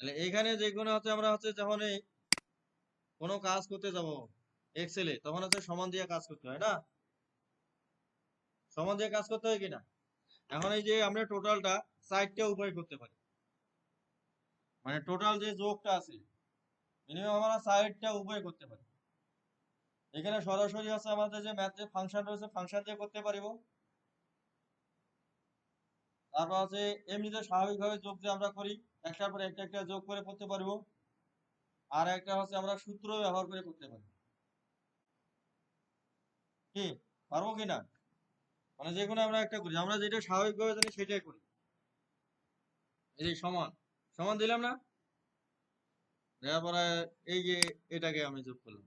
তাহলে এখানে যে কোনো হচ্ছে আমরা হচ্ছে যখন এই কোনো কাজ করতে যাব এক্সেলে তখন হচ্ছে সমান দিয়ে কাজ করতে হয়, না? সমান দিয়ে কাজ করতে হয় কিনা? এখন এই যে আমরা টোটালটা চারটে উপায় করতে পারি। মানে টোটাল যে যোগটা আছে মিনিমাম আমরা চারটা উপায় করতে পারি। এখানে সরাসরি আছে আমাদের যে ম্যাথ যে ফাংশন রয়েছে ফাংশন দিয়ে করতে পারিব। তারপর আছে এমনিতে স্বাভাবিকভাবে যোগ যে আমরা করি। একটার পর একটা একটা যোগ করে করতে পারব। আর একটা হচ্ছে আমরা সূত্র ব্যবহার করে করতে পারি। কি? পারব কি না? মানে যে কোনো আমরা একটা করি। আমরা যেটা স্বাভাবিকভাবে জানি সেটাই করি। এই যে সমান। সমান দিলাম না? দেওয়ার পরে এই যে এটাকে আমি যোগ করলাম।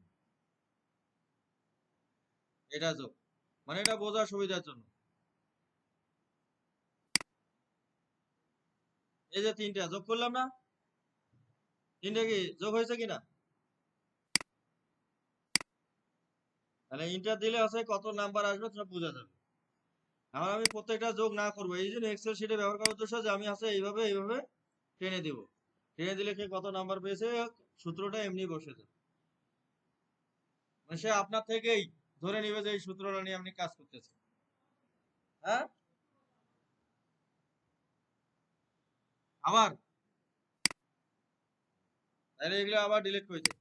এটা যোগ। মানে এটা বোঝার সুবিধার জন্য। এই যে তিনটা যোগ করলাম না? তিনটা কি যোগ হয়েছে কিনা? তাহলে ইন্টার দিলে আছে কত নাম্বার আসবে সব বোঝা যাবে। এখন আমি প্রত্যেকটা যোগ না করব, এই জন্য এক্সেল শিটে ব্যবহার করার উদ্দেশ্য যে আমি আছে এইভাবে এইভাবে টেনে দিব। টেনে দিলে কে কত নাম্বার পেয়েছে, সূত্রটা এমনি বসে যাবে। মানে সে আপনার থেকেই ধরে নিবে যে এই সূত্রটা নিয়ে আপনি কাজ করতেছেন। হ্যাঁ? আবার। তাহলে এগুলো আবার ডিলিট করে দিই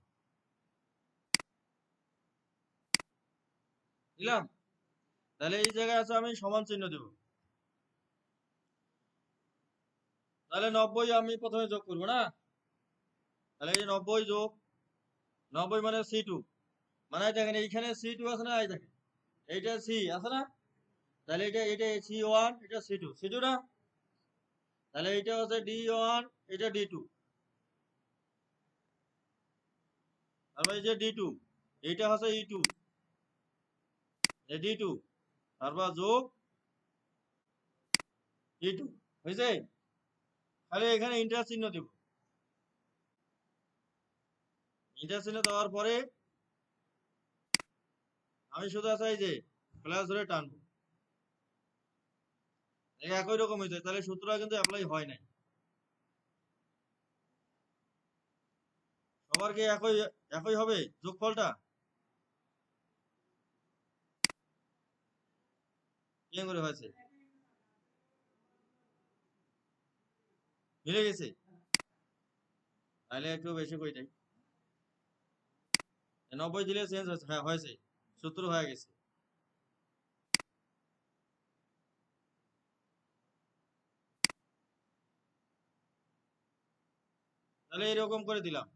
দিলাম? তাহলে এই জায়গায় আছে আমি সমান চিহ্ন দেব। তাহলে নব্বই আমি প্রথমে যোগ করব, না? তাহলে এই নব্বই যোগ, নব্বই মানে সি টু মানে দেখেন এইখানে সি টু আছে না, এই দেখেন। এইটা সি আছে না? তাহলে এটা এটা সি ওয়ান এটা সি টু সি টু না? তাহলে এইটা হচ্ছে ডি ওয়ান এটা ডি টু তারপর যে ডি টু এইটা হচ্ছে ই টু ডি টু তারপর যোগ ই টু হয়েছে তাহলে এখানে ইন্টার চিহ্ন দেব। ইন্টার চিহ্ন দেওয়ার পরে আমি শুধু আছে এই যে প্লাস ধরে টানবো। একই রকম হয়েছে তাহলে সূত্রটা কিন্তু অ্যাপ্লাই হয় নাই। সবার কি একই একই হবে যোগফলটা? কি করে হয়েছে? মিলে গেছে? তাহলে একটু বেশি কইটাই নব্বই দিলে চেঞ্জ হয়েছে হ্যাঁ হয়েছে, সূত্র হয়ে গেছে। তাহলে এরকম করে দিলাম।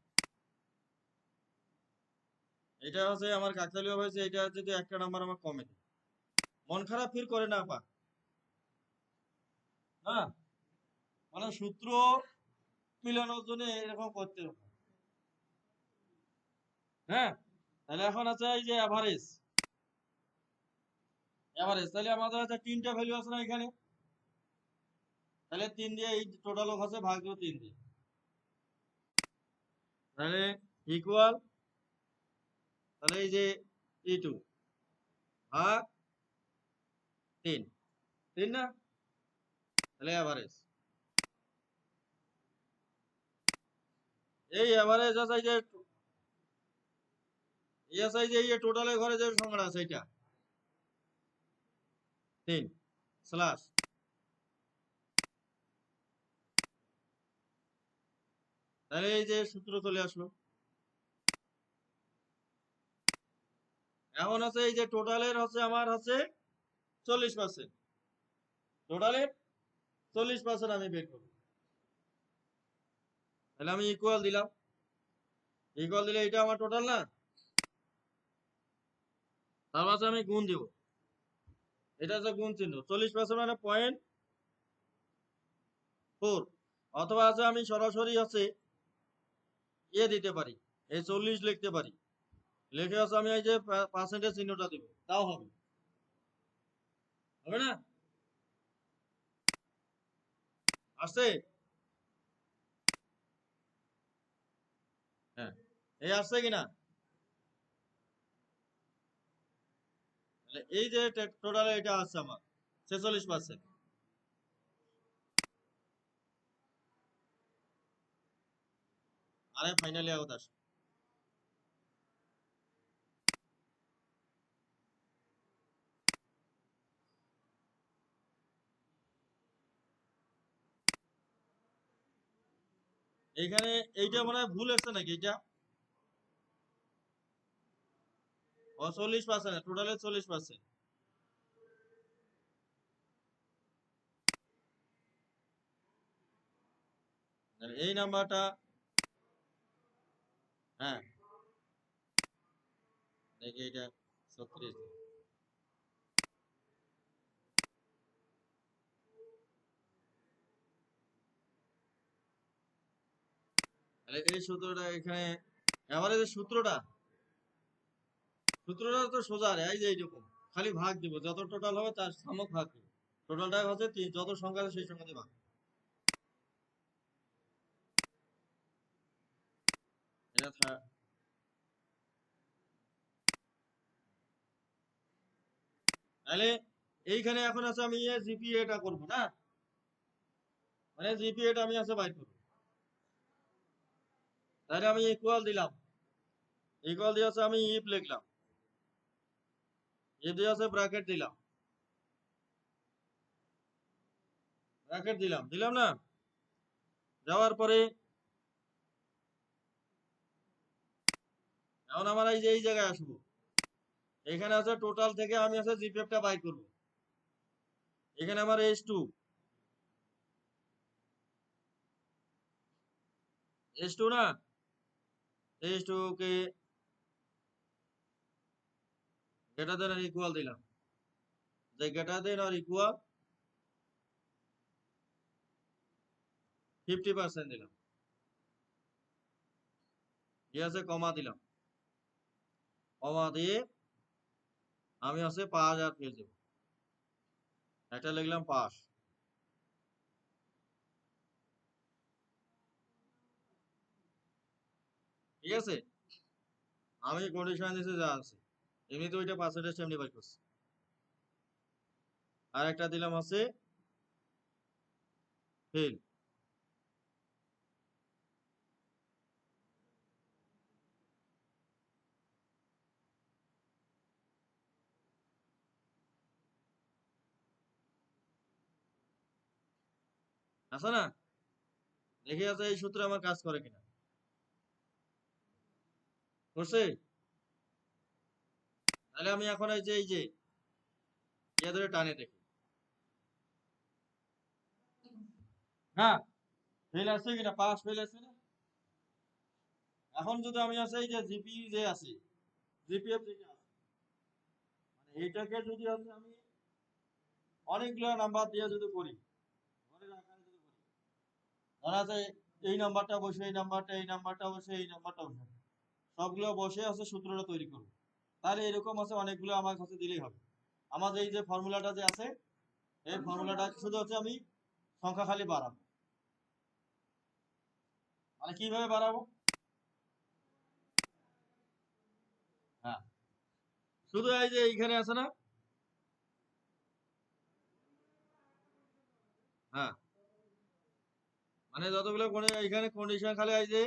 এটা হচ্ছে আমার কাকতালীয় হয়েছে, এটা যদি একটা নাম্বার আমার কমে দেয় মন খারাপ ফির করে না পা হ্যাঁ মানে সূত্র মিলানোর জন্য এরকম করতে হ্যাঁ? তাহলে এখন আছে এই যে অ্যাভারেজ অ্যাভারেজ তাহলে আমাদের আছে তিনটা ভ্যালু আছে না এখানে? তাহলে তিন দিয়ে এই টোটাল হচ্ছে ভাগ দেবো তিন দিয়ে। তাহলে ইকুয়াল তাহলে এই যে ই টু ভাগ তিন। তিন না? তাহলে অ্যাভারেজ এই অ্যাভারেজ আছে যে, এই আছে যে, এই টোটালের ঘরে যে সংখ্যাটা আছে এটা তিন স্ল্যাশ তাহলে এই যে সূত্র চলে আসলো। এখন আছে এই যে টোটালের হচ্ছে আমার হচ্ছে চল্লিশ পার্সেন্ট টোটালের চল্লিশ পার্সেন্ট আমি বের করব। তাহলে আমি ইকুয়াল দিলাম। ইকুয়াল দিলে এটা আমার টোটাল না? তার পাশে আমি গুণ দিব। এটা হচ্ছে গুণ চিহ্ন। চল্লিশ পার্সেন্ট মানে পয়েন্ট ফোর অথবা আছে আমি সরাসরি হচ্ছে ইয়ে দিতে পারি, এই চল্লিশ লিখতে পারি। লিখে আছে আমি এই যে পার্সেন্টেজ চিহ্নটা দিব, তাও হবে। হবে না? আসছে? হ্যাঁ এই আসছে কিনা? এই যে টোটাল এটা আসছে আমার, ছেচল্লিশ পার্সেন্ট ফাইনালি আগত আস। এইখানে এইটা মনে ভুল এসছে নাকি এইটা? ও, চল্লিশ পার্সেন্ট টোটালে চল্লিশ পার্সেন্ট এই নাম্বারটা হ্যাঁ। দেখি এটা ছত্রিশ। এই সূত্রটা এখানে, এবারে যে সূত্রটা সূত্রটা তো সোজা রে, এই যে এইরকম। খালি ভাগ দিব, যত টোটাল হবে তার সামক ভাগ দিব। টোটালটা হচ্ছে যত সংখ্যা আছে সেই সংখ্যা দিয়ে ভাগ এটা থা- তাহলে এইখানে এখন আছে আমি জিপিএটা করব, না? মানে জিপিএটা আমি আছে বাইর করব। তাহলে আমি ইকুয়াল দিলাম। ইকুয়াল দিয়ে আমি ইফ লিখলাম। ইফ দিয়ে আছে ব্র্যাকেট দিলাম। ব্র্যাকেট দিলাম দিলাম না? যাওয়ার পরে এখন আমার এই যে, এই জায়গায় আসব। এখানে আছে টোটাল থেকে আমি আছে জিপিএফটা বাই করব। এখানে আমার এইচ টু এইচ টু না? এইচ টু কে গ্রেটার দেন আর ইকুয়াল দিলাম। যে greater than or equal fifty percent দিলাম। ঠিক আছে? কমা দিলাম। কমা দিয়ে আমি আছে পাঁচ হাজার পেয়ে যাব একটা লিখলাম পাস। ঠিক আছে? আমি কন্ডিশন দিয়েছি যা আছে। এমনি তো ওইটা পার্সেন্টেজ এমনি বাই করছি। আর একটা দিলাম আছে ফেল আছে না? দেখে আছে এই সূত্রে আমার কাজ করে কিনা? করছে? তাহলে আমি এখন এই যে এই যে ইয়ে ধরে টানে দেখি। হ্যাঁ ফেল আছে কিনা? পাস ফেল আছে না এখন যদি আমি আছে এই যে জিপি যে আছে জিপিএফ যেটা আছে মানে এইটাকে যদি আমি অনেকগুলো নাম্বার দিয়ে যদি করি ঘরের আকারে যদি করি ধরা যায় এই নাম্বারটা বসে, এই নাম্বারটা এই নাম্বারটা বসে, এই নাম্বারটা বসে। সবগুলো বসে আছে, সূত্রটা তৈরি করব। তাহলে এরকম আছে, অনেকগুলো আমার কাছে দিলেই হবে। আমাদের এই যে ফর্মুলাটা যে আছে, এই ফর্মুলাটা শুধু হচ্ছে আমি সংখ্যা খালি বাড়াবো। মানে কীভাবে বাড়াবো? হ্যাঁ। শুধু এই যে এইখানে আছে না? হ্যাঁ। মানে যতগুলো এখানে কন্ডিশন খালি যে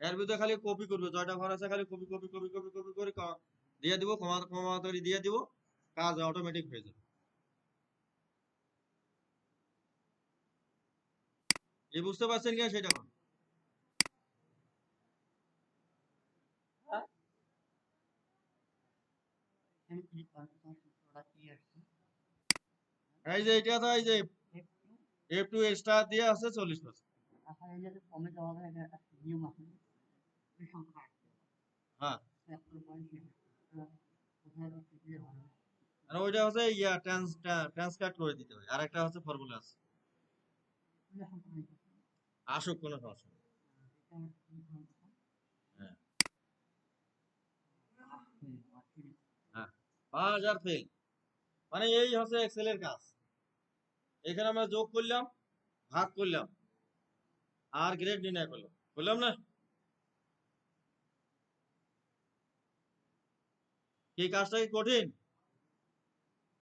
এর ভিতরে খালি কপি করবে জয়টা ঘর আছে খালি copy copy copy copy copy করে দিয়ে দিব কমা কমা তৈরি দিয়ে দিব কাজ অটোমেটিক হয়ে যাবে। এই বুঝতে পারছেন কিনা সেটা আসছে এই যে এটা তো এই যে F2 এফ টু স্টার দিয়ে আছে চল্লিশ পার্সেন্ট আচ্ছা হ্যাঁ। আর ওইটা হচ্ছে ইয়া ট্রান্স ট্রান্সকাট করে দিতে হয় আর একটা হচ্ছে ফর্মুলা আছে। আসুক কোনো সমস্যা? হ্যাঁ। হ্যাঁ। পাঁচ হাজার ফেল মানে এই হচ্ছে এক্সেলের কাজ। এখানে আমরা যোগ করলাম, ভাগ করলাম। আর গ্রেড নির্ণয় করলাম। বললাম না? কি কাজটা কি কঠিন?